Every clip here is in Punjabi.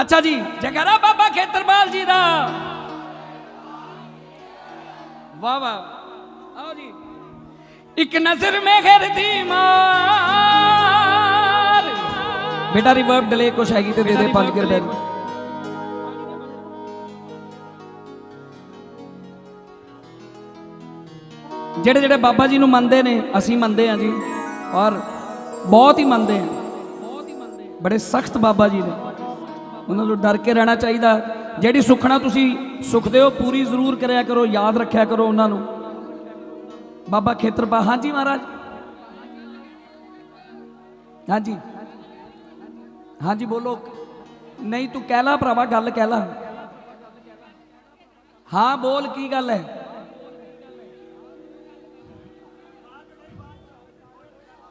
ਅੱਛਾ ਜੀ, ਜਗਰਾ ਬਾਬਾ ਖੇਤਰਪਾਲ ਜੀ ਦਾ। ਵਾਹ ਵਾਹ। ਆਓ ਜੀ। ਇੱਕ ਨਜ਼ਰ ਮੇ ਘਰ ਦੀ ਮਾਰ। ਬੇਟਾ ਰਿਵਰਬ ਡਿਲੇ ਕੁਛ ਹੈਗੀ ਤੇ ਦੇ ਦੇ 5 ਰੁਪਏ। ਜਿਹੜੇ ਜਿਹੜੇ ਬਾਬਾ ਜੀ ਨੂੰ ਮੰਨਦੇ ਨੇ, ਅਸੀਂ ਮੰਨਦੇ ਹਾਂ ਜੀ। ਔਰ ਬਹੁਤ ਹੀ ਮੰਨਦੇ ਹਾਂ। ਬੜੇ ਸਖਤ ਬਾਬਾ ਜੀ ਨੇ। ਉਹਨਾਂ ਤੋਂ ਡਰ ਕੇ ਰਹਿਣਾ ਚਾਹੀਦਾ। ਜਿਹੜੀ ਸੁਖਣਾ ਤੁਸੀਂ ਸੁਖਦੇ ਹੋ, ਪੂਰੀ ਜ਼ਰੂਰ ਕਰਿਆ ਕਰੋ, ਯਾਦ ਰੱਖਿਆ ਕਰੋ ਉਹਨਾਂ ਨੂੰ। ਬਾਬਾ ਖੇਤਰਪਾ ਹਾਂਜੀ ਮਹਾਰਾਜ। ਹਾਂਜੀ। ਹਾਂਜੀ, ਬੋਲੋ। ਨਹੀਂ, ਤੂੰ ਕਹਿ ਲਾ ਭਰਾਵਾ, ਗੱਲ ਕਹਿ ਲਾ। ਹਾਂ, ਬੋਲ, ਕੀ ਗੱਲ ਹੈ?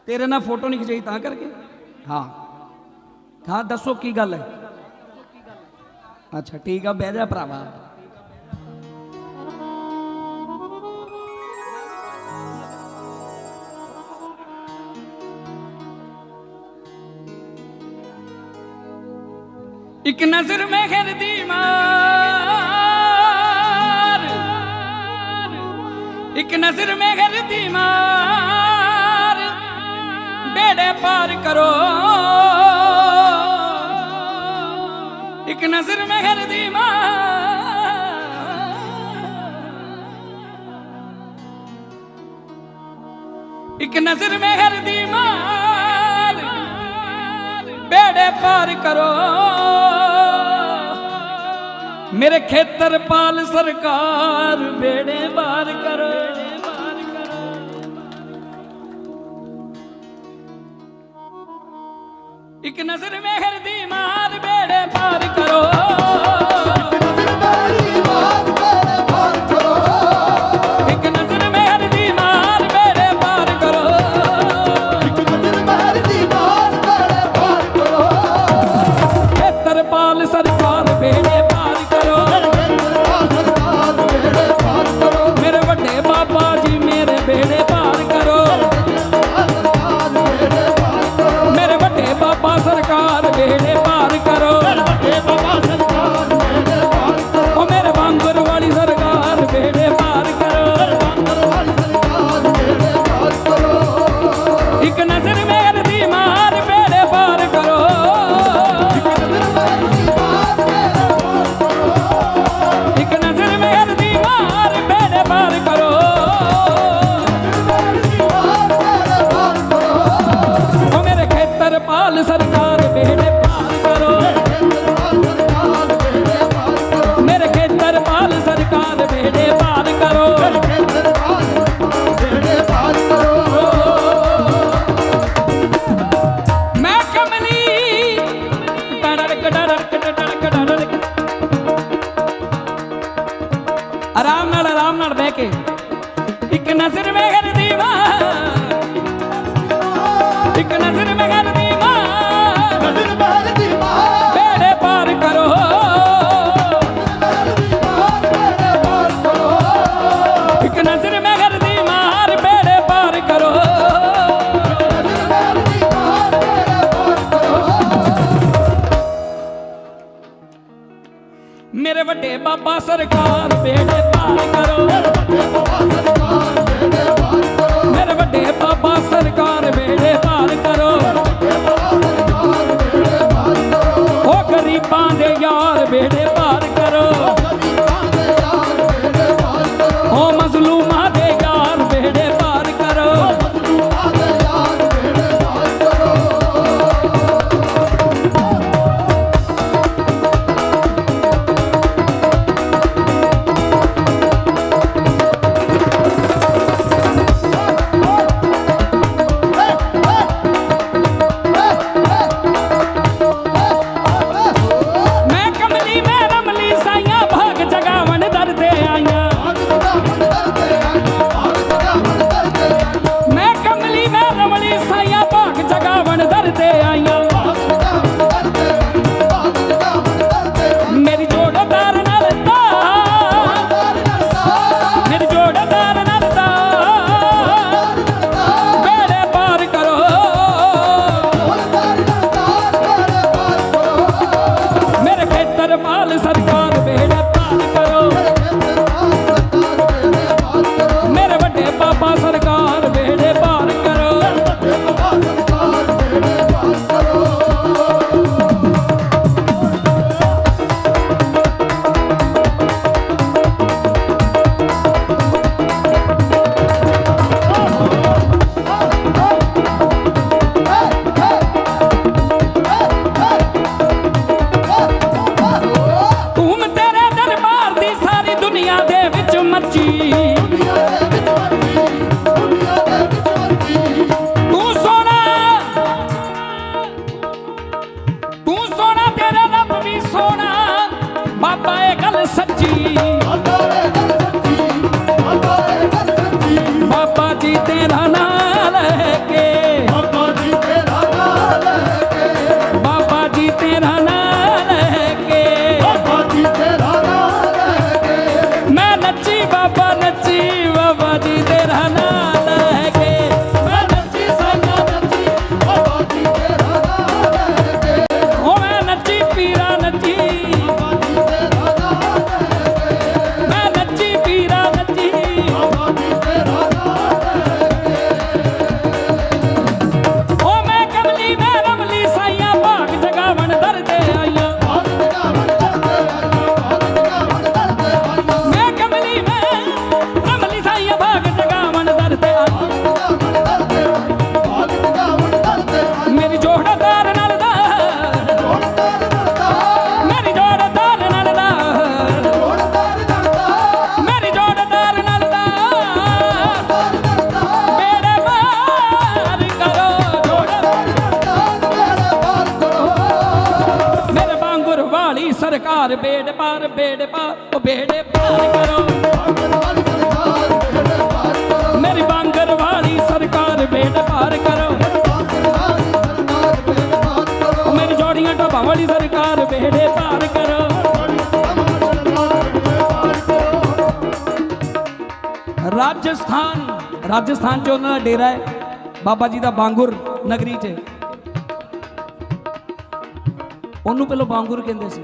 ਤੇਰੇ ਨਾਲ ਫੋਟੋ ਨਹੀਂ ਖਿਚਾਈ, ਤਾਂ ਕਰਕੇ? ਹਾਂ। ਹਾਂ, ਦੱਸੋ ਕੀ ਗੱਲ ਹੈ? ਅੱਛਾ, ਠੀਕ ਆ, ਬਹਿ ਜਾ ਭਰਾਵਾ। ਇੱਕ ਨਜ਼ਰ ਮੈਂ ਘਰ ਦੀ ਮਾਰ। ਇੱਕ ਨਜ਼ਰ ਮੈਂ ਘਰ ਮਾਰ। ਬੇੜੇ ਪਾਰ ਕਰੋ। ਇੱਕ ਨਜ਼ਰ ਮੈਂ ਦੀ ਮਾਂ। ਇੱਕ ਨਜ਼ਰ ਮੈਂ ਦੀ ਮਾਂ। ਬੇੜੇ ਪਾਰ ਕਰੋ। ਮੇਰੇ ਖੇਤਰ ਪਾਲ ਸਰਕਾਰ, ਬੇੜੇ ਪਾਰ ਕਰੋ। ਇੱਕ ਨਜ਼ਰ ਮਿਹਰ ਦੀ ਮਾਰ ਬੇੜੇ ਪਾਰ ਕਰੋ। ਆਰਾਮ ਨਾਲ ਆਰਾਮ ਨਾਲ ਬਹਿ ਕੇ ਇੱਕ ਨਜ਼ਰ ਮੈਂ ਕਰ ਦੀਵਾ ਮੇਰੇ ਵੱਡੇ ਬਾਬਾ ਸਰਕਾਰ, ਬੇੜੇ ਪਾਰ ਕਰੋ। ਮੇਰੇ ਵੱਡੇ ਬਾਬਾ ਸਰਕਾਰ, ਬੇੜੇ ਪਾਰ ਕਰੋ। ਉਹ ਗਰੀਬਾਂ ਦੇ ਯਾਰ, ਬੇੜੇ ਸੋਹਣਾ। ਬਾਬਾ ਇਹ ਗੱਲ ਸੱਚੀ। ਸਰਕਾਰ ਬੇੜ ਪਾਰ ਬੇੜ ਪਾ, ਉਹ ਬੇੜੇ ਪਾਰ ਕਰੋ। ਮੇਰੀ ਬਾਂਗਰ ਵਾਲੀ ਸਰਕਾਰ ਬੇੜ ਪਾਰ ਕਰੋ। ਮੇਰੀ ਜੋੜੀਆਂ ਢਾਬਾਂ ਵਾਲੀ ਸਰਕਾਰ ਬੇੜੇ ਪਾਰ ਕਰੋ। ਰਾਜਸਥਾਨ ਰਾਜਸਥਾਨ 'ਚ ਉਹਨਾਂ ਦਾ ਡੇਰਾ ਹੈ, ਬਾਬਾ ਜੀ ਦਾ ਬਾਂਗੁਰ ਨਗਰੀ 'ਚ। ਉਹਨੂੰ ਪਹਿਲਾਂ ਬਾਂਗੁਰ ਕਹਿੰਦੇ ਸੀ।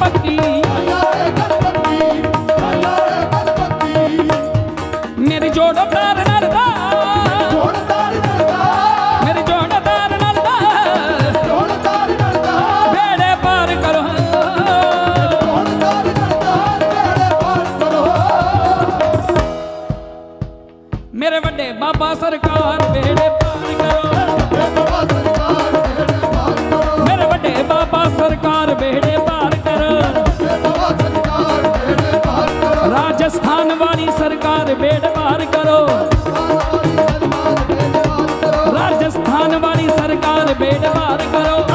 ਪੱਕੀ। ਮੇਰੀ ਜੋੜ ਮੇਰੀ ਜੋੜ ਬੇੜੇ ਪਾਰ ਕਰੋ। ਮੇਰੇ ਵੱਡੇ ਬਾਬਾ ਸਰਕਾਰ ਬੇੜੇ ਕਰੋ। ਰਾਜਸਥਾਨ ਵਾਲੀ ਸਰਕਾਰ ਬੇਡਵਾਰ ਕਰੋ।